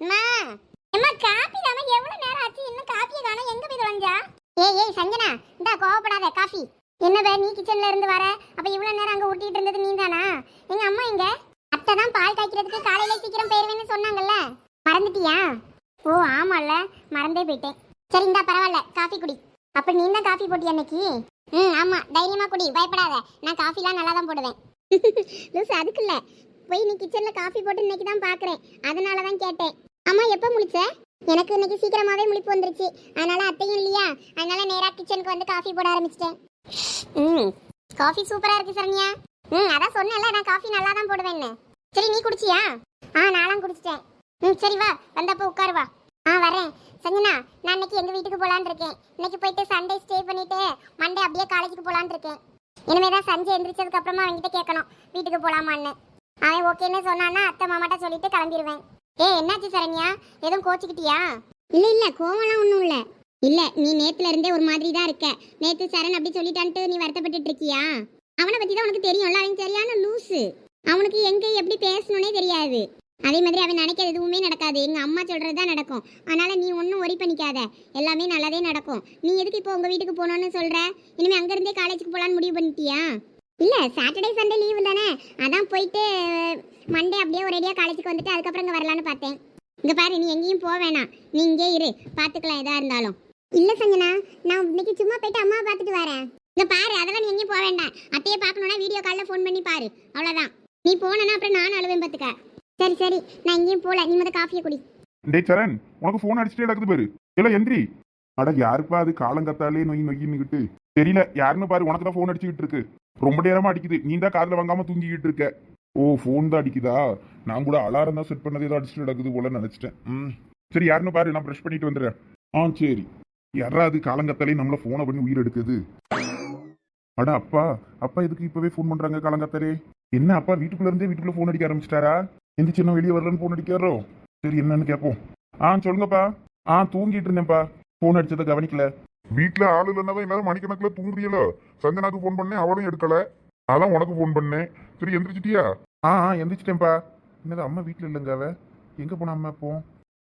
அம்மா. அம்மா காபி தானே? எவ்வளவு நேரம் ஆச்சு? இன்னும் காப்பியை தானே? எங்க போய் தொலைஞ்சா? ஏய் ஏய் சஞ்சனா இந்தா கோவப்படாத காஃபி என்னவே நீ கிச்சன்ல இருந்து வர? அப்ப இவ்வளவு நேரம் அங்க ஊட்டிட்டு இருந்தது நீ தானா எங்க அம்மா எங்க அத்தை தான் பால் காய்க்கிறதுக்கு காலையில சீக்கிரம் போயிருவேன்னு சொன்னாங்கல்ல. மறந்துட்டியா? ஓ ஆமால்ல. மறந்தே போயிட்டேன். சரி இந்தா பரவாயில்ல. காஃபி குடி. அப்ப நீ தான் காஃபி போட்டியா அன்னைக்கு? ம் ஆமா. தைரியமா குடி. பயப்படாத. நான் காஃபிலாம் நல்லா தான் போடுவேன். லூசு அதுக்கு இல்லை. போய் நீ கிச்சனில் காஃபி போட்டு இன்னைக்கு தான் பார்க்குறேன் அதனால தான் கேட்டேன். அம்மா எப்போ முழிச்ச? எனக்கு இன்னைக்கு சீக்கிரமாவே முழிப்பு வந்துருச்சு. அதனால அத்தையும் இல்லையா? அதனால நேரா கிச்சனுக்கு வந்து காஃபி போட ஆரம்பிச்சிட்டேன். ம். காஃபி சூப்பரா இருக்கு சரண்யா. ம் அதான் சொன்னேன்ல நான் காஃபி நல்லா தான் போடுவேன்னு. சரி நீ குடிச்சியா? ஆ நானும் குடிச்சிட்டேன். ம் சரி வா. வந்தப்போ உட்காரு வா. ஆ வரேன். சஞ்சனா நான் இன்னைக்கு எங்க வீட்டுக்கு போலான்னு இருக்கேன். இன்னைக்கு போயிட்டு சண்டே ஸ்டே பண்ணிட்டு மண்டே அப்படியே காலேஜுக்கு போலான்னு இருக்கேன். இனிமே தான் சஞ்சய் எந்திரிச்சதுக்கு அப்புறமா அவன்கிட்ட கேட்கணும். வீட்டுக்கு போலாமான்னு. அவன் ஓகேன்னு சொன்னான்னா அத்தை மாமாட்ட சொல்லிட்டு கிளம்பிடுவேன் ஏ என்னாச்சு சரண்யா? எதுவும் கோச்சிக்கிட்டியா? இல்ல இல்ல கோவம்லாம் ஒன்றும் இல்ல. இல்ல நீ நேத்துல இருந்தே ஒரு மாதிரி தான் இருக்க. நேத்து சரண் அப்படி சொல்லிட்டான்ட்டு நீ வருத்தப்பட்டுட்டு இருக்கியா? அவனை பத்தி தான் உனக்கு தெரியும்ல அவன் சரியான லூசு. அவனுக்கு எங்க எப்படி பேசணும்னே தெரியாது. அதே மாதிரி அவன் நினைக்கிறது எதுவுமே நடக்காது. எங்க அம்மா சொல்கிறது தான் நடக்கும். அதனால நீ ஒன்றும் ஒரி பண்ணிக்காத. எல்லாமே நல்லதே நடக்கும். நீ எதுக்கு இப்போ உங்க வீட்டுக்கு போகணுன்னு சொல்ற? இனிமே அங்க இருந்தே காலேஜுக்கு போலான்னு முடிவு பண்ணிட்டியா? இல்லை சாட்டர்டே சண்டே லீவு தானே. அதான் போயிட்டு மண்டே அப்படியே ஒரேடியா காலேஜுக்கு வந்துட்டு அதுக்கப்புறம் இங்கே வரலான்னு பார்த்தேன். இங்கே பாரு நீ எங்கேயும் போக வேணாம். நீ இங்கே இரு. பார்த்துக்கலாம் எதாக இருந்தாலும். இல்லை சஞ்சனா நான் இன்னைக்கு சும்மா போயிட்டு அம்மாவை பார்த்துட்டு வரேன். இங்கே பாரு அதெல்லாம் நீ எங்கேயும் போக வேண்டாம். அத்தையை பார்க்கணுன்னா வீடியோ காலில் ஃபோன் பண்ணி பாரு. அவ்வளோதான் நீ போனனா அப்புறம் நானும் அழுவேன் பார்த்துக்க சரி சரி. நான் எங்கேயும் போகல. நீ மட்டும் காஃபியை குடி. டேய் சரண் உனக்கு ஃபோன் அடிச்சுட்டே நடக்குது பாரு. இல்லை எந்திரி. அட யாருப்பா அது? காலங்கத்தாலே நொய் நொய்யின்னுக்கிட்டு தெரியல. யாருன்னு பாரு உனக்கு தான் ஃபோன் அடிச்சுக்கிட்டு இருக்கு. ரொம்ப நேரமா அடிக்குது. நீ தான் காதில் வாங்காம தூங்கிக்கிட்டு இருக்க. ஓ ஃபோன் தான் அடிக்குதா? நான் கூட அலாரம் தான் செட் பண்ணது ஏதோ அடிச்சுட்டு நடக்குது போல நினைச்சிட்டேன். ம். சரி யாருன்னு பாரு நான் ப்ரெஷ் பண்ணிட்டு வந்துடுறேன். ஆ சரி. யாராவது காலங்கத்தாலே நம்மள ஃபோனை பண்ணி உயிர் எடுக்குது. அட அப்பா அப்பா எதுக்கு இப்பவே ஃபோன் பண்றாங்க காலங்கத்தாலே? என்ன அப்பா வீட்டுக்குள்ள இருந்தே வீட்டுக்குள்ள ஃபோன் அடிக்க ஆரம்பிச்சிட்டாரா? எந்த சின்ன வெளியே வரலன்னு ஃபோன் அடிக்காரோ சரி என்னன்னு கேட்போம் ஆ சொல்லுங்கப்பா. ஆ தூங்கிட்டு இருந்தேன்ப்பா. ஃபோன் அடிச்சதை கவனிக்கல. வீட்ல ஆள் இல்லைன்னா எல்லாரும் மணிக்கணக்கில் தூங்குறியலோ சஞ்சனாக்கு ஃபோன் பண்ணேன் அவளும் எடுக்கல. அதான் உனக்கு ஃபோன் பண்ணேன். சரி எந்திரிச்சிட்டியா? ஆ எந்திரிச்சிட்டேன்ப்பா. என்னது அம்மா வீட்டில் இல்லைங்க அவ. எங்கே போனா அம்மா இப்போ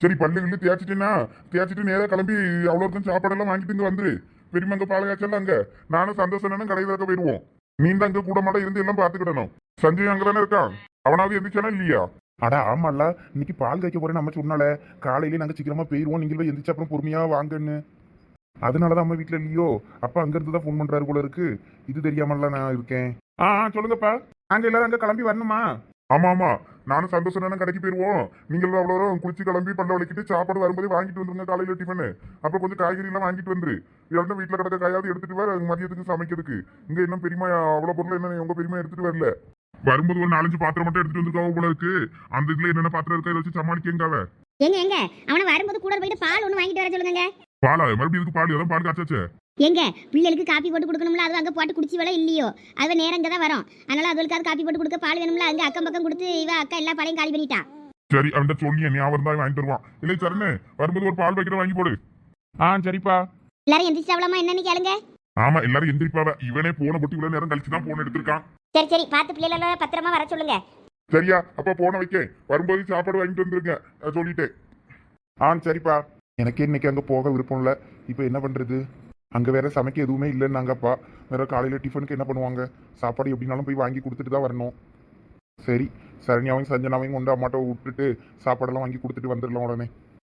சரி பல்லு கிள்ளு தேய்ச்சிட்டேன்னா தேய்ச்சிட்டு நேரா கிளம்பி அவ்வளோக்கும் சாப்பாடெல்லாம் வாங்கிட்டு இங்க வந்துரு. பெரியமங்க பால் காய்ச்சல் அங்க. நானும் சந்தோஷம் கடை திறக்க போயிடுவோம். நீ தான் அங்க கூட மாட்டா இருந்து எல்லாம் பாத்துக்கிடணும் சஞ்சய் அங்க தானே இருக்கான்? அவனாவது எந்திரிச்சானா இல்லையா? அட ஆமால்ல. இன்னைக்கு பால் காய்க்க போறேன்னு அம்மா சொன்னால காலையிலே நாங்கள் சீக்கிரமா போயிடுவோம் நீங்கள் போய் எந்திரிச்சு அப்புறம் பொறுமையா வாங்கன்னு. அதனால தான் அம்மா வீட்டில் இல்லையோ? அப்பா அங்கேருந்து தான் ஃபோன் பண்ணுறாரு போல இருக்கு. இது தெரியாமல நான் இருக்கேன். ஆ ஆ சொல்லுங்கப்பா. நாங்கள் எல்லாரும் அங்கே கிளம்பி வரணுமா? ஆமா ஆமா. நானும் சந்தோஷம் கடைக்கு போயிருவோம். நீங்கள் அவ்வளோ குளிச்சு கிளம்பி பல்ல வலிக்கிட்டு சாப்பாடு வரும்போது வாங்கிட்டு வந்துருங்க காலையில டிஃபனு அப்புறம் கொஞ்சம் காய்கறி எல்லாம் வாங்கிட்டு வந்துரு. இல்லைன்னா வீட்டில் கிடக்க காயாவது எடுத்துட்டு வர மதியத்துக்கு சமைக்கிறதுக்கு. இங்க இன்னும் பெரியமா அவ்வளோ பொருள் என்ன உங்க பெரியமா எடுத்துட்டு வரல. வரும்போது ஒரு நாலஞ்சு பாத்திரம் மட்டும் எடுத்துட்டு வந்துருக்காவோ போல இருக்கு. அந்த இதுல என்னென்ன பாத்திரம் இருக்கா இதை வச்சு சமாளிக்கங்காவ எங்க எங்க அவனை வரும்போது கூட போயிட்டு பால் ஒன்று வாங்கிட்டு வர சொல்லுங்க பாலா மறுபடியும் இதுக்கு பால்? அதான் பால் காய்ச்சாச்சே? எங்க பிள்ளைகளுக்கு காப்பி போட்டு கொடுக்கணும்ல அது அங்கே போட்டு குடிச்சி வேலை இல்லையோ? அது நேரம் இங்கே தான் வரும். அதனால அதுகளுக்கு அது காப்பி போட்டு கொடுக்க பால் வேணும்ல அங்கே அக்கம் பக்கம் கொடுத்து இவ அக்கா எல்லா பாலையும் காலி பண்ணிட்டா. சரி அவன்கிட்ட சொல்லி ஞாபகம் தான் வாங்கிட்டு வருவான். இல்லை சரணு வரும்போது ஒரு பால் வைக்கிற வாங்கி போடு. ஆ சரிப்பா. எல்லாரும் எந்திரிச்சாவலாமா என்னன்னு கேளுங்க. ஆமா எல்லாரும் எந்திரிப்பாவ. இவனே போன போட்டு இவ்வளவு நேரம் கழிச்சு தான் போன் எடுத்திருக்கான். சரி சரி பார்த்து பிள்ளைகள பத்திரமா வர சொல்லுங்க. சரியா அப்ப போன வைக்க வரும்போது சாப்பாடு வாங்கிட்டு வந்துருங்க. அஹ் சொல்லிட்டேன். ஆ சரிப்பா. எனக்கே இன்னைக்கு அங்கே போக விருப்பம் இல்லை. இப்போ என்ன பண்ணுறது அங்கே வேற சமைக்க எதுவுமே இல்லைன்னாங்கப்பா. வேற காலையில் டிஃபனுக்கு என்ன பண்ணுவாங்க? சாப்பாடு எப்படினாலும் போய் வாங்கி கொடுத்துட்டு தான் வரணும். சரி சரண்யாவையும் சஞ்சனாவையும் கொண்டு அம்மாட்ட விட்டுட்டு சாப்பாடெல்லாம் வாங்கி கொடுத்துட்டு வந்துடலாம் உடனே.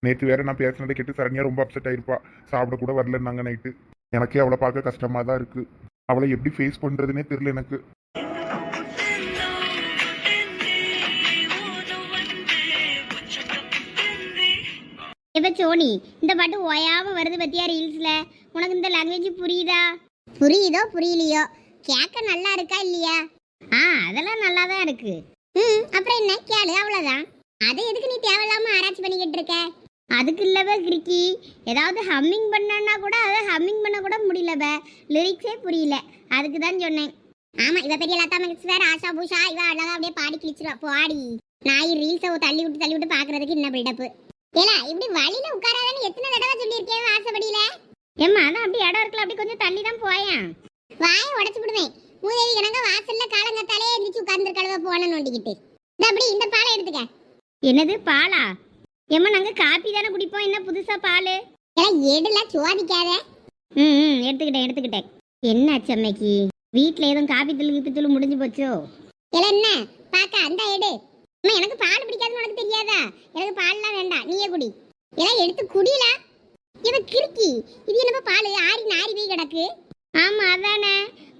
நேற்று வேற நான் பேசினதை கேட்டு சரண்யா ரொம்ப அப்செட் ஆயிருப்பா. சாப்பிட கூட வரலன்னாங்க நைட்டு எனக்கே அவளை பார்க்க கஷ்டமாக தான் இருக்கு. அவளை எப்படி ஃபேஸ் பண்ணுறதுனே தெரியல எனக்கு. இப்ப சோனி இந்த பாட்டு ஓயாம வருது பத்தியா ரீல்ஸ்ல உனக்கு இந்த லாங்குவேஜ் புரியுதா? புரியுதோ புரியலையோ? கேட்க நல்லா இருக்கா இல்லையா? ஆ அதெல்லாம் நல்லா தான் இருக்கு. ம் அப்புறம் என்ன? கேளு அவ்வளவுதான். அதை எதுக்கு நீ தேவையில்லாம ஆராய்ச்சி பண்ணிக்கிட்டு இருக்க? அதுக்கு இல்லவே கிரிக்கி ஏதாவது ஹம்மிங் பண்ணனா கூட அதை ஹம்மிங் பண்ண கூட முடியலவ லிரிக்ஸே புரியல. அதுக்கு தான் சொன்னேன். ஆமா இவ பெரிய லதா மங்கேஷ்வர் ஆஷா பூஷா இவ அழகா அப்படியே பாடி கிழிச்சிருவா. பாடி. நாய் ரீல்ஸை தள்ளி விட்டு தள்ளி விட்டு பாக்குறதுக்கு என்ன பில்டப் ஏலா இப்படி வழியில உட்காராதன்னு எத்தனை தடவை சொல்லியிருக்கேன் வாசப்படியில? ஏம்மா அதான் அப்படி இடம் இருக்குல்ல அப்படி கொஞ்சம் தள்ளி தான் போயேன். வாயை உடைச்சு விடுவேன். மூதேவி கணங்க வாசல்ல காலங்கத்தாலே எந்திரிச்சு உட்கார்ந்து கழுவ போன நோண்டிக்கிட்டு. இந்த அப்படி இந்த பாலை எடுத்துக்க. என்னது பாலா? ஏம்மா நாங்க காப்பி தானே குடிப்போம் என்ன புதுசா பால்? எல்லாம் எடுல சுவாதிக்காத? ம் ம் எடுத்துக்கிட்டேன் எடுத்துக்கிட்டேன். என்ன அச்சம்மைக்கு வீட்டில் எதுவும் காப்பி தூள் கிப்பி தூள் முடிஞ்சு போச்சோ? இல்லை என்ன? பாக்க அந்த எடு. அம்மா எனக்கு பால் பிடிக்காதுன்னு உனக்கு தெரியாதா? எனக்கு பால்லாம் வேண்டாம். நீயே குடி. எல்லாம் எடுத்து குடியில இவன் கிறுக்கி. இது என்னப்பா பால்? ஆறி நாரி போய் கிடக்கு. ஆமா அதானே.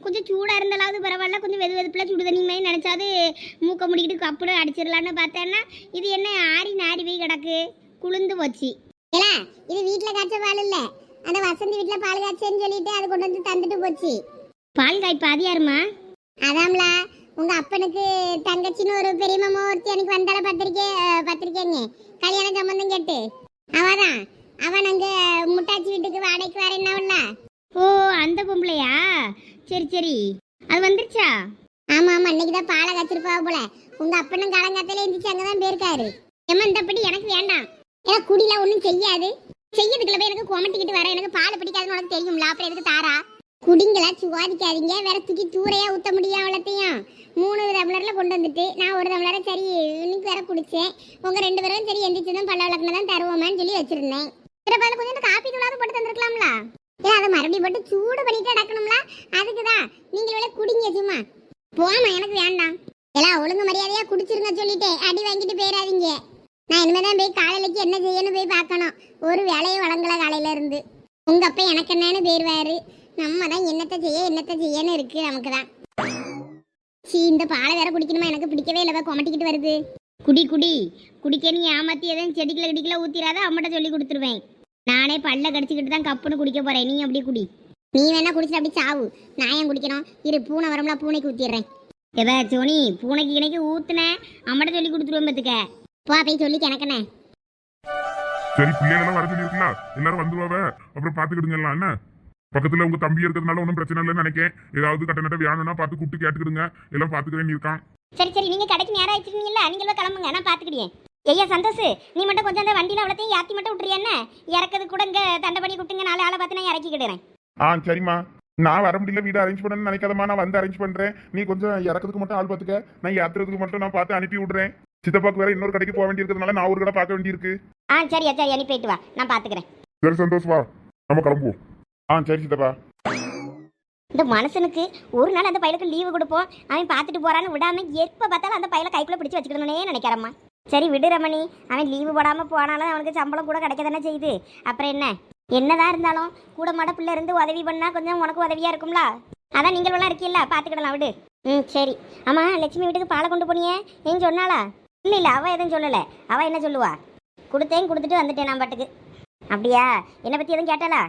கொஞ்சம் சூடாக இருந்தாலாவது பரவாயில்ல. கொஞ்சம் வெது வெதுப்பில் சுடு தண்ணி மாதிரி நினச்சாது மூக்க முடிக்கிட்டு கப்புடம் அடிச்சிடலான்னு பார்த்தேன்னா இது என்ன ஆறி நாரி போய் கிடக்கு. குளிர்ந்து போச்சு. இல்ல இது வீட்டில் காய்ச்ச பால் இல்லை. அந்த வசந்தி வீட்டில் பால் காய்ச்சேன்னு சொல்லிட்டு அது கொண்டு வந்து தந்துட்டு போச்சு. பால் காய்ப்பு அது யாருமா அதாம்ல. உங்க அப்பனுக்கு தங்கச்சின்னு ஒரு பெரிய மாமா ஒருத்தி எனக்கு வந்தால பத்திரிக்கை பத்திரிக்கைங்க கல்யாண சம்பந்தம் கேட்டு. அவதான் அவன் அங்க முட்டாச்சி வீட்டுக்கு வாடகைக்கு வர என்னவல்ல ஓ அந்த பொம்பளையா? சரி சரி. அது வந்துருச்சா? ஆமா ஆமா. இன்னைக்கு தான் பாலை கச்சிருப்பா போல. உங்க அப்பனும் காலங்காத்தால எந்திரிச்சு அங்கதான் போயிருக்காரு. ஏமா இந்தப்படி எனக்கு வேண்டாம். ஏன்னா குடிலாம் ஒன்றும் செய்யாது. செய்யறதுக்குள்ள போய் எனக்கு கொமட்டிக்கிட்டு வர. எனக்கு பால் பிடிக்காதுன்னு உனக்கு தெரியும்ல. அப்புறம் எதுக்கு தாரா? குடிங்களா சுவாதிக்காதீங்க. வேற தூக்கி தூரையா ஊத்த முடியும் அவ்வளோத்தையும். மூணு டம்ளர்ல கொண்டு வந்துட்டு நான் ஒரு டம்ளரை சரி இன்னைக்கு வேற குடிச்சேன். உங்க ரெண்டு பேரும் சரி எந்திரிச்சதும் பல்ல விளக்குன தான் தருவோமான்னு சொல்லி வச்சிருந்தேன். சில பதில் கொஞ்சம் காப்பி தூளாவது போட்டு தந்திருக்கலாம்ல? ஏன் அதை மறுபடியும் போட்டு சூடு பண்ணிட்டு அடக்கணும்ல அதுக்கு தான். நீங்கள் வேலை குடிங்க சும்மா. போமா எனக்கு வேண்டாம். எல்லாம் ஒழுங்கு மரியாதையா குடிச்சிருங்க சொல்லிட்டு அடி வாங்கிட்டு போயிடாதீங்க. நான் இனிமேதான் போய் காலையிலக்கு என்ன செய்யணும் போய் பார்க்கணும். ஒரு வேலையை வழங்கல காலையில இருந்து. உங்க அப்பா எனக்கு என்னன்னு போயிருவாரு. நம்ம தான் என்னத்தை செய்ய என்னத்தை செய்யன்னு இருக்கு நமக்கு தான் சீ இந்த பாலை வேற குடிக்கணுமா? எனக்கு பிடிக்கவே இல்லை கொமட்டிக்கிட்டு வருது. குடி குடி. குடிக்க நீ ஏமாத்தி எதுவும் செடிக்கில் கிடிக்கல ஊத்திராத அம்மட்ட சொல்லி கொடுத்துருவேன். நானே பல்ல கடிச்சிக்கிட்டு தான் கப்புன்னு குடிக்க போறேன். நீ அப்படியே குடி. நீ வேணா குடிச்சு அப்படி சாவு. நான் ஏன் குடிக்கணும்? இரு பூனை வரும்ல பூனைக்கு ஊத்திடுறேன். எவ சோனி பூனைக்கு இணைக்கு ஊத்துனேன் அம்மட்ட சொல்லி கொடுத்துருவேன் பத்துக்க. போ போய் சொல்லி கிணக்கண்ணே சரி பிள்ளைகளெல்லாம் வர சொல்லியிருக்கலாம் எல்லாரும் வந்துருவாவ? அப்புறம் பாத்துக்கிடுங்கலாம் என்ன பக்கத்துல உங்க தம்பி இருக்கிறதுனால ஒன்றும் பிரச்சனை இல்லைன்னு நினைக்கேன். ஏதாவது கட்ட நட்ட வேணும்னா பார்த்து கூப்பிட்டு கேட்டுக்கிடுங்க. எல்லாம் பாத்துக்கிறேன்னு இருக்கான். சரி சரி நீங்க கடைக்கு நேரம் ஆயிடுச்சுங்களா நீங்களும் கிளம்புங்க நான் பாத்துக்கிட்டேன் ஐயா சந்தோஷ் நீ மட்டும் கொஞ்சம் அந்த வண்டியில அவ்வளோத்தையும் யாத்தி மட்டும் விட்டுறியா என்ன? இறக்கிறது கூட இங்க தண்டை பண்ணி கொடுத்துங்க நாலு ஆளை பார்த்து நான் இறக்கிக்கிடுறேன். ஆ சரிம்மா. நான் வர முடியல வீடு அரேஞ்ச் பண்ணணும்னு நினைக்காதம்மா நான் வந்து அரேஞ்ச் பண்றேன். நீ கொஞ்சம் இறக்கிறதுக்கு மட்டும் ஆள் பார்த்துக்க. நான் ஏத்துறதுக்கு மட்டும் நான் பார்த்து அனுப்பி விடுறேன். சித்தப்பாக்கு வேற இன்னொரு கடைக்கு போக வேண்டியிருக்கிறதுனால நான் ஒரு கடை பார்க்க வேண்டியிருக்கு. ஆ சரியா சரி அனுப்பி போயிட்டு வா. நான் பாத்துக்கிறேன் சரி சந்தோஷ் வா. நம்ம கிளம்புவோம். ஆ சரி சித்தப்பா இந்த மனுஷனுக்கு ஒரு நாள் அந்த பையலுக்கு லீவு கொடுப்போம். அவன் பார்த்துட்டு போறான்னு விடாம எப்போ பார்த்தாலும் அந்த பையலை கைக்குள்ள பிடிச்சு வச்சுக்கணும்னே நினைக்கிறம்மா. சரி விடு ரமணி. அவன் லீவு போடாம போனாலும் அவனுக்கு சம்பளம் கூட கிடைக்க தானே செய்யுது. அப்புறம் என்ன? என்னதான் இருந்தாலும் கூட மாட பிள்ளை இருந்து உதவி பண்ணா கொஞ்சம் உனக்கு உதவியா இருக்கும்ல? அதான் நீங்கள் எல்லாம் இருக்கீல்ல பாத்துக்கிடலாம் விடு. ம் சரி. ஆமா லட்சுமி வீட்டுக்கு பாலை கொண்டு போனியே? ஏன் சொன்னாளா? இல்லை இல்லை அவள் எதுவும் சொல்லல. அவள் என்ன சொல்லுவா? கொடுத்தேன் கொடுத்துட்டு வந்துட்டேன் நான் பாட்டுக்கு. அப்படியா? என்னை பத்தி எதுவும் கேட்டாளா?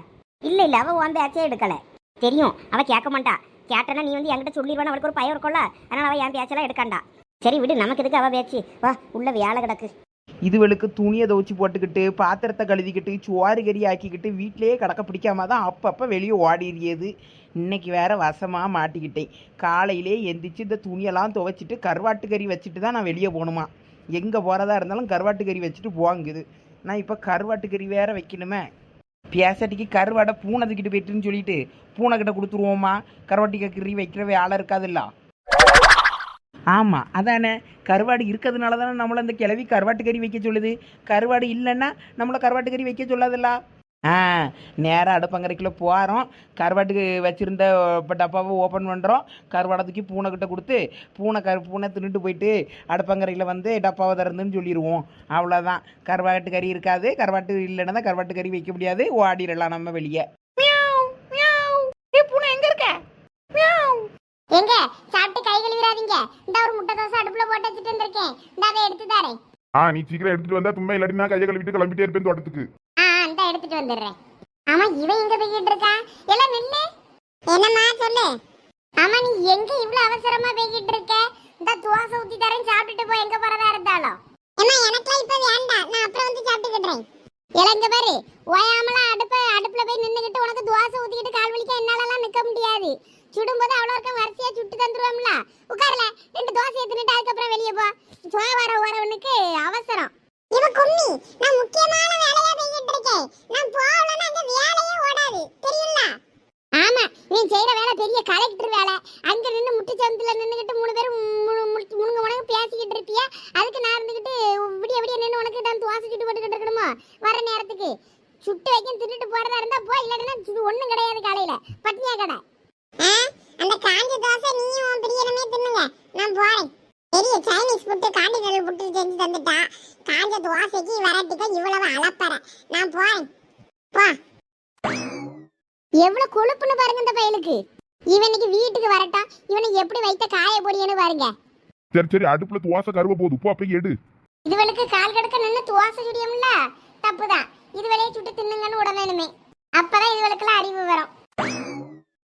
இல்லை இல்லை அவ உன் பேச்சே எடுக்கலை. தெரியும் அவள் கேட்க மாட்டா. கேட்டனா நீ வந்து என்கிட்ட சொல்லிடுவான்னு அவளுக்கு ஒரு பயம் இருக்கும்ல. அதனால அவள் என் பேச்செல்லாம் எடுக்காண்டா. சரி விடு நமக்கு எதுக்கு அவள் பேச்சு? வா உள்ள வேலை கிடக்கு. இதுவளுக்கு துணியை துவச்சி போட்டுக்கிட்டு பாத்திரத்தை கழுதிக்கிட்டு சோறு கறி ஆக்கிக்கிட்டு வீட்டிலேயே கடக்க பிடிக்காம தான் அப்பப்போ வெளியே ஓடிறியது இன்னைக்கு வேற வசமாக மாட்டிக்கிட்டேன். காலையிலே எந்திரிச்சு இந்த துணியெல்லாம் துவைச்சிட்டு கருவாட்டு கறி வச்சுட்டு தான் நான் வெளியே போகணுமா? எங்கே போகிறதா இருந்தாலும் கருவாட்டு கறி வச்சுட்டு போங்குது. நான் இப்போ கருவாட்டு கறி வேற வைக்கணுமே. பேசட்டிக்கு கருவாடை பூனை தூக்கிட்டு போயிட்டுன்னு சொல்லிட்டு பூனை கிட்ட கொடுத்துருவோமா? கருவாட்டி கறி வைக்கிறவே ஆளை இருக்காதுல்ல. ஆமாம் அதானே. கருவாடு இருக்கிறதுனால தானே நம்மளை அந்த கிளவி கருவாட்டு கறி வைக்க சொல்லுது. கருவாடு இல்லைன்னா நம்மளை கருவாட்டு கறி வைக்க சொல்லாதுல்ல. ஆ நேராக அடுப்பங்கரைக்குள்ள போகிறோம் கருவாட்டுக்கு வச்சுருந்த இப்போ டப்பாவை ஓப்பன் பண்ணுறோம் கருவாடை தூக்கி பூனைக்கிட்ட கொடுத்து பூனை கரு பூனை தின்னுட்டு போயிட்டு அடுப்பங்கரையில் வந்து டப்பாவை திறந்துன்னு சொல்லிடுவோம் அவ்வளோதான் கருவாட்டு கறி இருக்காது. கருவாட்டு இல்லைன்னா தான் கருவாட்டு கறி வைக்க முடியாது. ஓடிடலாம் நம்ம வெளியே. பூனை எங்கே இருக்க? எங்க? சாப்பிட்டு கை கழுவிடாதீங்க. இந்த ஒரு முட்டை தோசை அடுப்புல போட்டு வச்சுட்டு வந்திருக்கேன். இந்த அதை எடுத்து தரேன். ஆ நீ சீக்கிரம் எடுத்துட்டு வந்தா தும்மை இல்லாட்டி நான் கையை கழுவிட்டு கிளம்பிட்டே இருப்பேன் தோட்டத்துக்கு. எடுத்துட்டு வந்துடுறேன். ஆமா இவன் எங்க போய்கிட்டு இருக்கான் எல்லாம் நில்லு. என்னம்மா சொல்லு? ஆமா நீ எங்க இவ்வளவு அவசரமா போய்கிட்டு இருக்க? இந்த தோசை ஊத்தி தரேன் சாப்பிட்டுட்டு போய் எங்க போறதா இருந்தாலும். ஏமா எனக்குலாம் இப்ப வேண்டாம். நான் அப்புறம் வந்து சாப்பிட்டுக்கிட்டேன் இளங்க பாரு. ஓயாமல அடுப்ப அடுப்புல போய் நின்னுகிட்டு உனக்கு தோசை ஊத்திக்கிட்டு கால் வலிக்க என்னாலலாம் நிக்க முடியாது. சுடும்போது அவ்வளோ இருக்க வரிசையா சுட்டு தந்துருவோம்ல. உட்காரல. ரெண்டு தோசை எடுத்துட்டு அதுக்கப்புறம் வெளியே போ. சும்மா வர வரவனுக்கு அவசரம். இவ கும்மி நான் முக்கியமான வேலையா செஞ்சிட்டு இருக்கேன். நான் போகலன்னா அந்த வேலையே ஓடாது. தெரியும்ல? ஆமா நீ செய்யற வேலை பெரிய கலெக்டர் வேலை. அங்க நின்னு முட்டு சந்துல நின்னுகிட்டு மூணு பேரும் முழுங்க முழுங்க பேசிக்கிட்டு இருப்பியா? அதுக்கு நான் இருந்துகிட்டு விடிய விடிய நின்று உனக்கு நான் துவாசை சுட்டு போட்டுக்கிட்டு வருமோ வர நேரத்துக்கு. சுட்டு வைக்கும் தின்னுட்டு போறதா இருந்தா போ இல்லைன்னா இது ஒண்ணும் கிடையாது காலையில. பட்னியா கடை. அந்த காஞ்ச தோசை நீயும் உன் பிரியனமே தின்னுங்க. நான் போறேன். பெரிய சைனீஸ் புட்டு காண்டினல் புட்டு செஞ்சு தந்துட்டா காஞ்ச தோசைக்கு வரட்டுக்க இவ்வளவு அளப்பற. நான் போறேன். போ. எவ்வளவு கொழுப்புன்னு பாருங்க இந்த பயலுக்கு. இவனுக்கு வீட்டுக்கு வரட்டான். இவனை எப்படி வைத்த காய பொடியன்னு பாருங்க. சரி சரி அடுப்புல துவாசை கருவ போகுது. போ அப்ப எடு. இதுவளுக்கு கால் கடக்க நின்று துவாசை சுடியும்ல? தப்புதான். இதுவளையே சுட்டு தின்னுங்கன்னு உடனே அப்பதான் இதுவளுக்குலாம் அறிவு வரும்.